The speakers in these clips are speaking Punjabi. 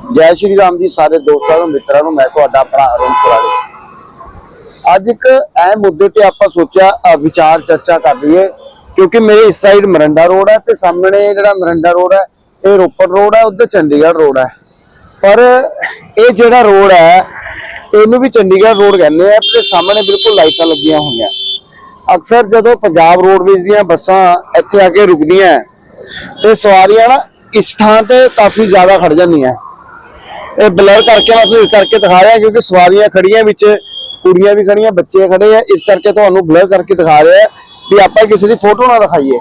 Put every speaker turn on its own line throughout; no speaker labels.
ਜੈ ਸ਼੍ਰੀ ਰਾਮ ਜੀ ਸਾਰੇ ਦੋਸਤਾਂ ਨੂੰ ਮਿੱਤਰਾਂ ਨੂੰ ਮੈਂ ਤੁਹਾਡਾ ਆਪਣਾ ਅਰੁਣ ਕੁਰਾਲੀ ਅੱਜ ਇੱਕ ਅਹਿਮ ਮੁੱਦੇ ਤੇ ਆਪਾਂ ਸੋਚਿਆ ਅ, ਵਿਚਾਰ ਚਰਚਾ ਕਰ ਲਈਏ ਕਿਉਂਕਿ ਮੇਰੇ ਇਸ ਸਾਈਡ ਮਰੰਡਾ ਰੋਡ ਹੈ ਤੇ ਸਾਹਮਣੇ ਜਿਹੜਾ ਮਰੰਡਾ ਰੋਡ ਹੈ ਇਹ ਰੋਪੜ ਰੋਡ ਹੈ ਉੱਧਰ ਚੰਡੀਗੜ੍ਹ ਰੋਡ ਹੈ। ਪਰ ਇਹ ਜਿਹੜਾ ਰੋਡ ਹੈ ਇਹਨੂੰ ਵੀ ਚੰਡੀਗੜ੍ਹ ਰੋਡ ਕਹਿੰਦੇ ਆ ਤੇ ਸਾਹਮਣੇ ਬਿਲਕੁਲ ਲਾਈਟਾਂ ਲੱਗੀਆਂ ਹੋਈਆਂ। ਅਕਸਰ ਜਦੋਂ ਪੰਜਾਬ ਰੋਡਵੇਜ਼ ਦੀਆਂ ਬੱਸਾਂ ਇੱਥੇ ਆ ਕੇ ਰੁਕਦੀਆਂ ਤੇ ਸਵਾਰੀਆਂ ਨਾ ਇਸ ਥਾਂ ਤੇ ਕਾਫੀ ਜ਼ਿਆਦਾ ਖੜ ਜਾਂਦੀਆਂ। ਇਹ ਬਲਰ ਕਰਕੇ ਮੈਂ ਤੁਹਾਨੂੰ ਇਸ ਕਰਕੇ ਦਿਖਾ ਰਿਹਾ ਕਿਉਂਕਿ ਸਵਾਰੀਆਂ ਖੜੀਆਂ ਵਿੱਚ ਕੁੜੀਆਂ ਵੀ ਖੜੀਆਂ ਬੱਚੇ ਖੜੇ ਆ। ਇਸ ਕਰਕੇ ਤੁਹਾਨੂੰ ਬਲਰ ਕਰਕੇ ਦਿਖਾ ਰਿਹਾ ਵੀ ਆਪਾਂ ਕਿਸੇ ਦੀ ਫੋਟੋ ਨਾ ਦਿਖਾਈਏ।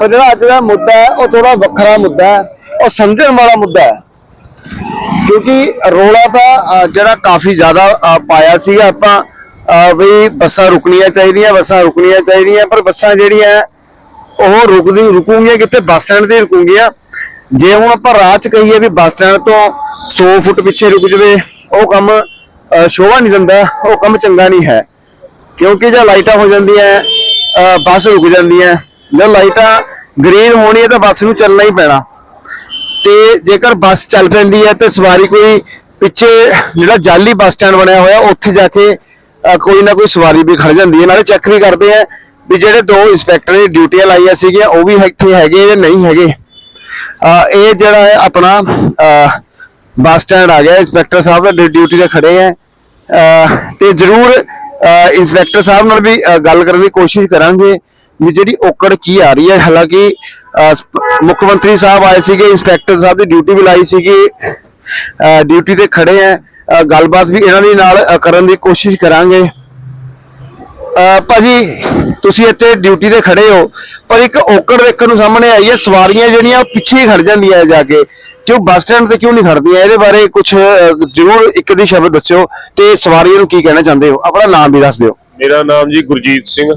ਪਰ ਜਿਹੜਾ ਅੱਜ ਦਾ ਮੁੱਦਾ ਹੈ ਉਹ ਥੋੜਾ ਵੱਖਰਾ ਮੁੱਦਾ ਹੈ ਉਹ ਸਮਝਣ ਵਾਲਾ ਮੁੱਦਾ ਹੈ। ਕਿਉਂਕਿ ਰੋਲਾ ਤਾਂ ਜਿਹੜਾ ਕਾਫੀ ਜ਼ਿਆਦਾ ਪਾਇਆ ਸੀਗਾ ਆਪਾਂ ਅਹ, ਵੀ ਬੱਸਾਂ ਰੁਕਣੀਆਂ ਚਾਹੀਦੀਆਂ ਬੱਸਾਂ ਰੁਕਣੀਆਂ ਚਾਹੀਦੀਆਂ ਪਰ ਬੱਸਾਂ ਜਿਹੜੀਆਂ ਉਹ ਰੁਕਦੀ ਰੁਕੂਗੀਆਂ ਕਿਤੇ ਬੱਸ ਸਟੈਂਡ ਤੇ ਰੁਕੂਗੀਆਂ। ਜੇ ਹੁਣ ਆਪਾਂ ਰਾਹ ਚ ਕਹੀਏ ਵੀ ਬੱਸ ਸਟੈਂਡ ਤੋਂ 100 ਫੁੱਟ ਪਿੱਛੇ ਰੁਕ ਜਵੇ ਉਹ ਕੰਮ ਅਹ, ਸ਼ੋਭਾ ਨਹੀਂ ਦਿੰਦਾ ਉਹ ਕੰਮ ਚੰਗਾ ਨਹੀਂ ਹੈ। ਕਿਉਂਕਿ ਜੇ ਲਾਈਟਾਂ ਹੋ ਜਾਂਦੀਆਂ ਬੱਸ ਰੁਕ ਜਾਂਦੀਆਂ ਜੇ ਲਾਈਟਾਂ ਗ੍ਰੀਨ ਹੋਣੀ ਹੈ ਤਾਂ ਬੱਸ ਨੂੰ ਚੱਲਣਾ ਹੀ ਪੈਣਾ। ਤੇ ਜੇਕਰ ਬੱਸ ਚੱਲ ਪੈਂਦੀ ਹੈ ਤੇ ਸਵਾਰੀ ਕੋਈ ਪਿੱਛੇ ਜਿਹੜਾ ਜਾਲੀ ਬੱਸ ਸਟੈਂਡ ਬਣਿਆ ਹੋਇਆ ਉੱਥੇ ਜਾ ਕੇ ਕੋਈ ਨਾ ਕੋਈ ਸਵਾਰੀ ਵੀ ਖੜ ਜਾਂਦੀ ਹੈ। ਨਾਲੇ ਚੈੱਕ ਵੀ ਕਰਦੇ ਆ ਵੀ ਜਿਹੜੇ ਦੋ ਇੰਸਪੈਕਟਰ ਨੇ ਡਿਊਟੀਆਂ ਲਾਈਆਂ ਸੀਗੀਆਂ ਉਹ ਵੀ ਇੱਥੇ ਹੈਗੇ ਜਾਂ ਨਹੀਂ ਹੈਗੇ। ਇਹ ਜਿਹੜਾ ਹੈ ਆਪਣਾ ਬੱਸ ਸਟੈਂਡ ਆ ਗਿਆ। ਇੰਸਪੈਕਟਰ ਸਾਹਿਬ ਦਾ ਡਿਊਟੀ ਤੇ ਖੜੇ ਆ। ਅਹ, ਤੇ ਜ਼ਰੂਰ ਇੰਸਪੈਕਟਰ ਸਾਹਿਬ ਨਾਲ ਵੀ ਗੱਲ ਕਰਨ ਦੀ ਕੋਸ਼ਿਸ਼ ਕਰਾਂਗੇ ਵੀ ਜਿਹੜੀ ਔਕੜ ਕੀ ਆ ਰਹੀ ਹੈ। ਹਾਲਾਂਕਿ ਮੁੱਖ ਮੰਤਰੀ ਸਾਹਿਬ ਆਏ ਸੀਗੇ ਇੰਸਪੈਕਟਰ ਸਾਹਿਬ ਦੀ ਡਿਊਟੀ ਵੀ ਲਾਈ ਸੀਗੀ। ਡਿਊਟੀ ਤੇ ਖੜੇ ਆ। ਗੱਲਬਾਤ ਵੀ ਇਹਨਾਂ ਦੇ ਨਾਲ ਕਰਨ ਦੀ ਕੋਸ਼ਿਸ਼ ਕਰਾਂਗੇ। ਭਾਜੀ ਤੁਸੀਂ ਇੱਥੇ ਡਿਊਟੀ ਤੇ ਖੜੇ ਹੋ ਪਰ ਇੱਕ ਔਕੜ ਦੇਖਣ ਨੂੰ ਸਾਹਮਣੇ ਆਈ ਹੈ ਸਵਾਰੀਆਂ ਜਿਹੜੀਆਂ ਪਿੱਛੇ ਹੀ ਖੜ ਜਾਂਦੀਆਂ ਜਾ ਕੇ। ਕਿਉਂ ਬੱਸ ਸਟੈਂਡ ਤੇ ਕਿਉਂ ਨਹੀਂ ਖੜਦੀਆਂ ਇਹਦੇ ਬਾਰੇ ਕੁਝ ਜ਼ਰੂਰ ਇੱਕ ਦੀ ਸ਼ਬਦ ਦੱਸਿਓ। ਤੇ ਸਵਾਰੀਆਂ ਨੂੰ ਕੀ ਕਹਿਣਾ ਚਾਹੁੰਦੇ ਹੋ? ਆਪਣਾ ਨਾਮ ਵੀ ਦੱਸ ਦਿਓ।
ਮੇਰਾ ਨਾਮ ਜੀ ਗੁਰਜੀਤ ਸਿੰਘ।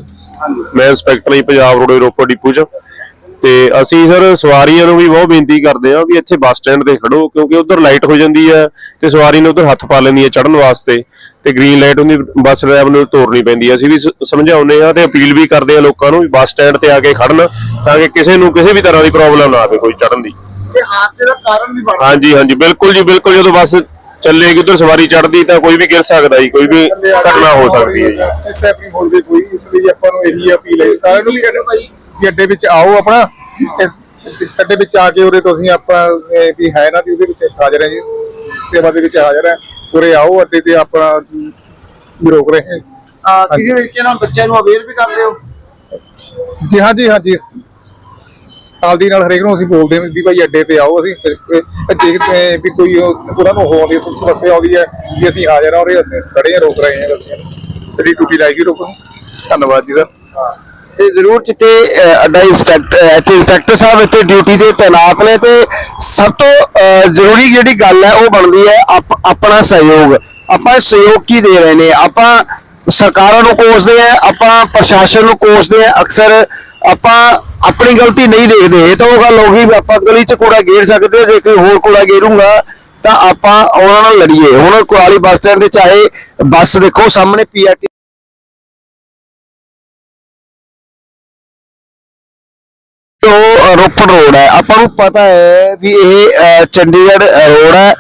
ਮੈਂ ਇੰਸਪੈਕਟਰ ਜੀ ਪੰਜਾਬ ਰੋਡ ਰੋਪੜ ਡਿਪੂ ਚ। ਤੇ ਅਸੀਂ ਸਰ ਸਵਾਰੀਆਂ ਨੂੰ ਵੀ ਬਹੁਤ ਬੇਨਤੀ ਕਰਦੇ ਹਾਂ ਵੀ ਇੱਥੇ ਬੱਸ ਸਟੈਂਡ ਤੇ ਖੜੋ ਕਿਉਂਕਿ ਉਧਰ ਲਾਈਟ ਹੋ ਜਾਂਦੀ ਹੈ ਤੇ ਸਵਾਰੀ ਨੇ ਉਧਰ ਹੱਥ ਪਾ ਲੈਂਦੀ ਹੈ ਚੜਨ ਵਾਸਤੇ ਤੇ ਗ੍ਰੀਨ ਲਾਈਟ ਹੁੰਦੀ ਬੱਸ ਡਰਾਈਵਰ ਨੂੰ ਤੋਰਨੀ ਪੈਂਦੀ ਹੈ। ਅਸੀਂ ਵੀ ਸਮਝਾਉਂਦੇ ਆ ਤੇ ਅਪੀਲ ਵੀ ਕਰਦੇ ਆ ਲੋਕਾਂ ਨੂੰ ਵੀ ਬੱਸ ਸਟੈਂਡ ਤੇ ਆ ਕੇ ਖੜਨ ਤਾਂ ਕਿ ਕਿਸੇ ਨੂੰ ਕਿਸੇ ਵੀ ਤਰ੍ਹਾਂ ਦੀ ਪ੍ਰੋਬਲਮ ਨਾ ਆਵੇ ਕੋਈ ਚੜਨ ਦੀ।
ਇਹ ਹਾਦਸੇ ਦਾ ਕਾਰਨ ਵੀ ਬਣ
ਹਾਂਜੀ ਹਾਂਜੀ ਬਿਲਕੁਲ ਜੀ ਬਿਲਕੁਲ ਜਦੋਂ ਬੱਸ ਚੱਲੇਗੀ ਉਧਰ ਸਵਾਰੀ ਚੜਦੀ ਤਾਂ ਕੋਈ ਵੀ ਗਿਰ ਸਕਦਾ ਜੀ ਕੋਈ ਵੀ ਘਟਨਾ ਹੋ ਸਕਦੀ ਹੈ ਜੀ।
ਇਸ ਐਪੀ ਹੋਣ ਦੇ ਕੋਈ ਇਸ ਲਈ ਆਪਾਂ ਨੂੰ ਇਹੀ ਅਪੀਲ ਹੈ। ਸਾਰਿਆਂ ਨੂੰ ਵੀ ਕਹਿੰਦੇ ਭਾਈ ਕਿ ਅੱਡੇ ਵਿੱਚ ਆਓ ਆਪਣਾ। ਤੇ ਅੱਡੇ ਵਿੱਚ ਆ ਕੇ ਉਰੇ ਤੁਸੀਂ ਆਪਾਂ ਵੀ ਹੈ ਨਾ ਵੀ ਉਹਦੇ ਵਿੱਚ ਹਾਜ਼ਰ ਹੈ ਜੀ। ਸੇਵਾ ਦੇ ਵਿੱਚ ਹਾਜ਼ਰ ਹੈ। ਉਰੇ ਆਓ ਅੱਡੇ ਤੇ ਆਪਣਾ ਵੀ ਰੋਕ ਰਹੇ ਹਾਂ।
ਕਿਸੇ ਤਰੀਕੇ ਨਾਲ ਬੱਚਿਆਂ ਨੂੰ ਅਵੇਅਰ ਵੀ ਕਰਦੇ ਹੋ?
ਜੀ ਹਾਂ ਜੀ ਹਾਂ ਜੀ। ਨਾਲ ਦੀ ਨਾਲ ਹਰੇਕ ਨੂੰ ਅਸੀਂ ਬੋਲਦੇ ਹਾਂ ਵੀ ਭਾਈ ਅੱਡੇ ਤੇ ਆਓ ਅਸੀਂ। ਜੇ ਵੀ ਕੋਈ ਉਹ- ਉਹਨਾਂ ਨੂੰ ਹੋਣ ਦੀ ਸਮੱਸਿਆ ਆਉਂਦੀ ਹੈ ਵੀ ਅਸੀਂ ਹਾਜ਼ਰ ਹਾਂ ਉਰੇ ਅਸੀਂ ਖੜੇ ਹਾਂ ਰੋਕ ਰਹੇ ਹਾਂ ਬੱਚਿਆਂ ਨੂੰ ਸਾਡੀ ਡਿਊਟੀ ਲਾਏਗੀ ਰੋਕੋ ਧੰਨਵਾਦ ਜੀ ਸਰ
ਤੇ ਜ਼ਰੂਰ ਜਿੱਥੇ ਅੱਡਾ ਇੰਸਪੈਕਟਰ ਇੱਥੇ ਇੰਸਪੈਕਟਰ ਸਾਹਿਬ ਇੱਥੇ ਡਿਊਟੀ ਤੇ ਤੈਨਾਤ ਨੇ ਤੇ ਸਭ ਤੋਂ ਜ਼ਰੂਰੀ ਜਿਹੜੀ ਗੱਲ ਹੈ ਉਹ ਬਣਦੀ ਹੈ ਆਪਣਾ ਸਹਿਯੋਗ। ਆਪਾਂ ਸਹਿਯੋਗ ਕੀ ਦੇ ਰਹੇ ਨੇ? ਆਪਾਂ ਸਰਕਾਰਾਂ ਨੂੰ ਕੋਸਦੇ ਆ ਆਪਾਂ ਪ੍ਰਸ਼ਾਸਨ ਨੂੰ ਕੋਸਦੇ ਆ ਅਕਸਰ ਆਪਾਂ ਆਪਣੀ ਗਲਤੀ ਨਹੀਂ ਦੇਖਦੇ। ਇਹ ਤਾਂ ਉਹ ਗੱਲ ਹੋ ਗਈ ਵੀ ਆਪਾਂ ਗਲੀ 'ਚ ਕੂੜਾ ਗੇਰ ਸਕਦੇ ਹਾਂ, ਜੇ ਕੋਈ ਹੋਰ ਕੂੜਾ ਗੇਰੂਗਾ ਤਾਂ ਆਪਾਂ ਉਹਨਾਂ ਨਾਲ ਲੜੀਏ। ਹੁਣ ਕੁਰਾਲੀ ਬੱਸ ਸਟੈਂਡ ਦੇ ਚਾਹੇ ਬੱਸ ਦੇਖੋ ਸਾਹਮਣੇ ਪੀਆਰਟੀ ਰੋਪੜ ਰੋਡ ਹੈ। ਆਪਾਂ ਨੂੰ ਪਤਾ ਹੈ ਵੀ ਇਹ ਚੰਡੀਗੜ੍ਹ ਰੋਡ ਹੈ।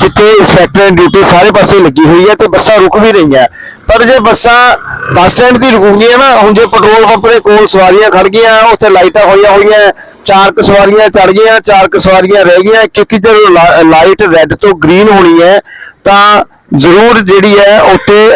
ਜਿੱਥੇ ਇੰਸਪੈਕਟਰ ਡਿਊਟੀ ਸਾਰੇ ਪਾਸੇ ਲੱਗੀ ਹੋਈ ਹੈ ਤੇ ਬੱਸਾਂ ਰੁਕ ਵੀ ਰਹੀਆਂ। ਪਰ ਜੇ ਬੱਸਾਂ ਬੱਸ ਸਟੈਂਡ ਦੀ ਰੁਕੂਗੀਆਂ ਨਾ, ਹੁਣ ਜੇ ਪੈਟਰੋਲ ਪੰਪ ਦੇ ਕੋਲ ਸਵਾਰੀਆਂ ਖੜ ਗਈਆਂ, ਉੱਥੇ ਲਾਈਟਾਂ ਹੋਈਆਂ ਹੋਈਆਂ, ਚਾਰ ਕੁ ਸਵਾਰੀਆਂ ਚੜ ਗਈਆਂ, ਚਾਰ ਕੁ ਸਵਾਰੀਆਂ ਰਹਿ ਗਈਆਂ, ਕਿਉਂਕਿ ਜਦੋਂ ਲਾ- ਲਾਈਟ ਰੈੱਡ ਤੋਂ ਗ੍ਰੀਨ ਹੋਣੀ ਹੈ, ਤਾਂ ਜ਼ਰੂਰ ਜਿਹੜੀ ਹੈ ਉੱਥੇ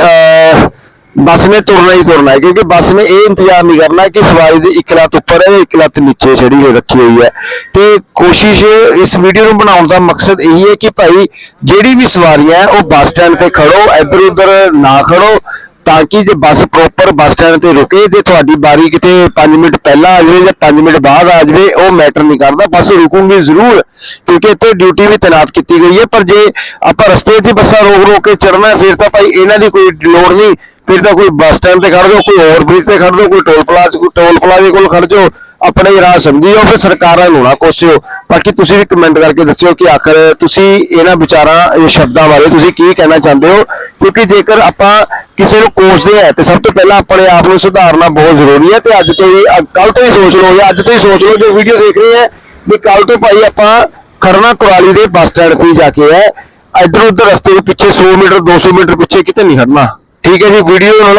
ਬੱਸ ਨੇ ਤੁਰਨਾ ਹੀ ਤੁਰਨਾ ਹੈ, ਕਿਉਂਕਿ ਬੱਸ ਨੇ ਇਹ ਇੰਤਜ਼ਾਰ ਨਹੀਂ ਕਰਨਾ ਕਿ ਸਵਾਰੀ ਦੀ ਇੱਕ ਲੱਤ ਉੱਪਰ ਹੈ, ਇੱਕ ਲੱਤ ਨੀਚੇ ਚੜੀ ਹੋਈ ਰੱਖੀ ਹੋਈ ਹੈ। ਤੇ ਕੋਸ਼ਿਸ਼ ਇਸ ਵੀਡੀਓ ਨੂੰ ਬਣਾਉਣ ਦਾ ਮਕਸਦ ਇਹੀ ਹੈ ਕਿ ਭਾਈ ਜਿਹੜੀ ਵੀ ਸਵਾਰੀਆਂ ਉਹ ਬੱਸ ਸਟੈਂਡ ਤੇ ਖੜੋ ਇੱਧਰ ਉੱਧਰ ਨਾ ਖੜੋ, ਤਾਂ ਕਿ ਜੇ ਬੱਸ ਪ੍ਰੋਪਰ ਬੱਸ ਸਟੈਂਡ ਤੇ ਰੁਕੇ ਤੇ ਤੁਹਾਡੀ ਬਾਰੀ ਕਿਤੇ 5 ਮਿੰਟ ਪਹਿਲਾਂ ਆ ਜਾਵੇ ਜਾਂ 5 ਮਿੰਟ ਬਾਅਦ ਆ ਜਾਵੇ, ਉਹ ਮੈਟਰ ਨਹੀਂ ਕਰਦਾ। ਬੱਸ ਰੁਕੂਗੀ ਜ਼ਰੂਰ, ਕਿਉਂਕਿ ਇੱਥੇ ਡਿਊਟੀ ਵੀ ਤੈਨਾਤ ਕੀਤੀ ਗਈ ਹੈ। ਪਰ ਜੇ ਆਪਾਂ ਰਸਤੇ 'ਚ ਬੱਸਾਂ ਰੋਕ ਰੋਕ ਕੇ ਚੜਨਾ ਫਿਰ ਤਾਂ ਭਾਈ ਇਹਨਾਂ ਦੀ ਕੋਈ ਲੋੜ ਨਹੀਂ। ਫਿਰ ਤਾਂ ਕੋਈ ਬੱਸ ਸਟੈਂਡ ਤੇ ਖੜ ਜਾਓ, ਕੋਈ ਹੋਰ ਬ੍ਰਿਜ ਤੇ ਖੜ ਜਾਓ, ਕੋਈ ਟੋਲ ਪਲਾਜ਼ਾ ਕੋਈ ਟੋਲ ਪਲਾਜ਼ੇ ਕੋਲ ਖੜ ਜਾਓ, ਆਪਣੇ ਹੀ ਰਾਹ ਸਮਝੀ ਫਿਰ ਸਰਕਾਰਾਂ ਨੂੰ ਨਾ ਕੋਸਿਓ। ਬਾਕੀ ਤੁਸੀਂ ਵੀ ਕਮੈਂਟ ਕਰਕੇ ਦੱਸਿਓ ਕਿ ਆਖਰ ਤੁਸੀਂ ਇਹਨਾਂ ਵਿਚਾਰਾਂ, ਇਹ ਸ਼ਬਦਾਂ ਬਾਰੇ ਤੁਸੀਂ ਕੀ ਕਹਿਣਾ ਚਾਹੁੰਦੇ ਹੋ? ਕਿਉਂਕਿ ਜੇਕਰ ਆਪਾਂ ਕਿਸੇ ਨੂੰ ਕੋਸਦੇ ਆ, ਤੇ ਸਭ ਤੋਂ ਪਹਿਲਾਂ ਆਪਣੇ ਆਪ ਨੂੰ ਸੁਧਾਰਨਾ ਬਹੁਤ ਜ਼ਰੂਰੀ ਹੈ, ਤੇ ਅੱਜ ਤੋਂ ਹੀ ਕੱਲ ਤੋਂ ਹੀ ਸੋਚ ਲਓ ਜਾਂ ਅੱਜ ਤੋਂ ਹੀ ਸੋਚ ਲਓ, ਜੋ ਵੀਡੀਓ ਦੇਖ ਰਹੇ ਹੈ, ਵੀ ਕੱਲ ਤੋਂ ਭਾਈ ਆਪਾਂ ਖੜਨਾ ਕੁਰਾਲੀ ਦੇ ਬੱਸ ਸਟੈਂਡ ਤੇ ਜਾ ਕੇ ਹੈ। ਇਧਰ ਉਧਰ ਰਸਤੇ ਦੇ ਪਿੱਛੇ 100 ਮੀਟਰ 200 ਮੀਟਰ ਪਿੱਛੇ ਕਿਤੇ ਨਹੀਂ ਖੜਨਾ। ਠੀਕ ਹੈ ਜੀ ਵੀਡੀਓ ਨਾਲ